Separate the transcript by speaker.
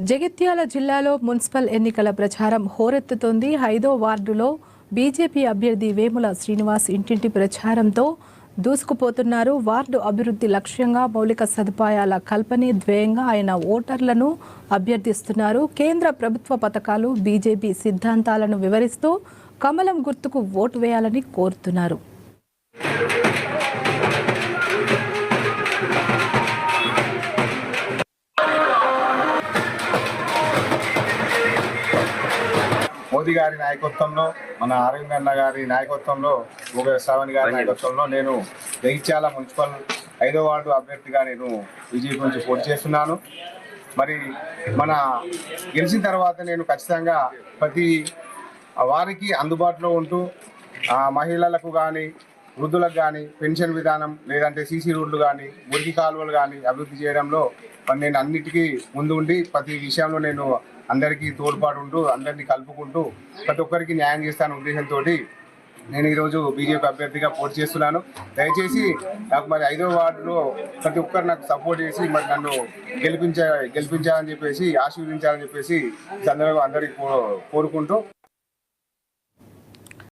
Speaker 1: జగిత్యాల జిల్లాలో మున్సిపల్ ఎన్నికల ప్రచారం హోరెత్తుతోంది. ఐదో వార్డులో బీజేపీ అభ్యర్థి వేముల శ్రీనివాస్ ఇంటింటి ప్రచారంతో దూసుకుపోతున్నారు. వార్డు అభివృద్ధి లక్ష్యంగా మౌలిక సదుపాయాల కల్పనే ధ్యేయంగా ఆయన ఓటర్లను అభ్యర్థిస్తున్నారు. కేంద్ర ప్రభుత్వ పథకాలు బీజేపీ సిద్ధాంతాలను వివరిస్తూ కమలం గుర్తుకు ఓటు వేయాలని కోరుతున్నారు.
Speaker 2: మోదీ గారి నాయకత్వంలో మన అరవింద్ అన్న గారి నాయకత్వంలో ఒక శ్రవణ్ గారి నాయకత్వంలో నేను జగిత్యాల మున్సిపల్ ఐదో వార్డు అభ్యర్థిగా నేను బీజేపీ నుంచి పోటీ చేస్తున్నాను. మరి మన గెలిచిన తర్వాత నేను ఖచ్చితంగా ప్రతి వారికి అందుబాటులో ఉంటూ ఆ, మహిళలకు కానీ వృద్ధులకు కానీ పెన్షన్ విధానం లేదంటే సీసీ రోడ్లు కానీ మురికి కాలువలు కానీ అభివృద్ధి చేయడంలో నేను అన్నిటికీ ముందు ఉండి ప్రతి విషయంలో నేను అందరికీ తోడ్పాటు ఉంటూ అందరినీ కలుపుకుంటూ ప్రతి ఒక్కరికి న్యాయం చేస్తాను ఉద్దేశంతో నేను ఈరోజు బీజేపీ అభ్యర్థిగా పోటీ చేస్తున్నాను. దయచేసి నాకు మరి ఐదో వార్డులో ప్రతి ఒక్కరు నాకు సపోర్ట్ చేసి మరి నన్ను గెలిపించ గెలిపించాలని చెప్పేసి ఆశీర్వదించాలని చెప్పేసి చంద్రబాబు అందరికి అందరికీ కో- కోరుకుంటూ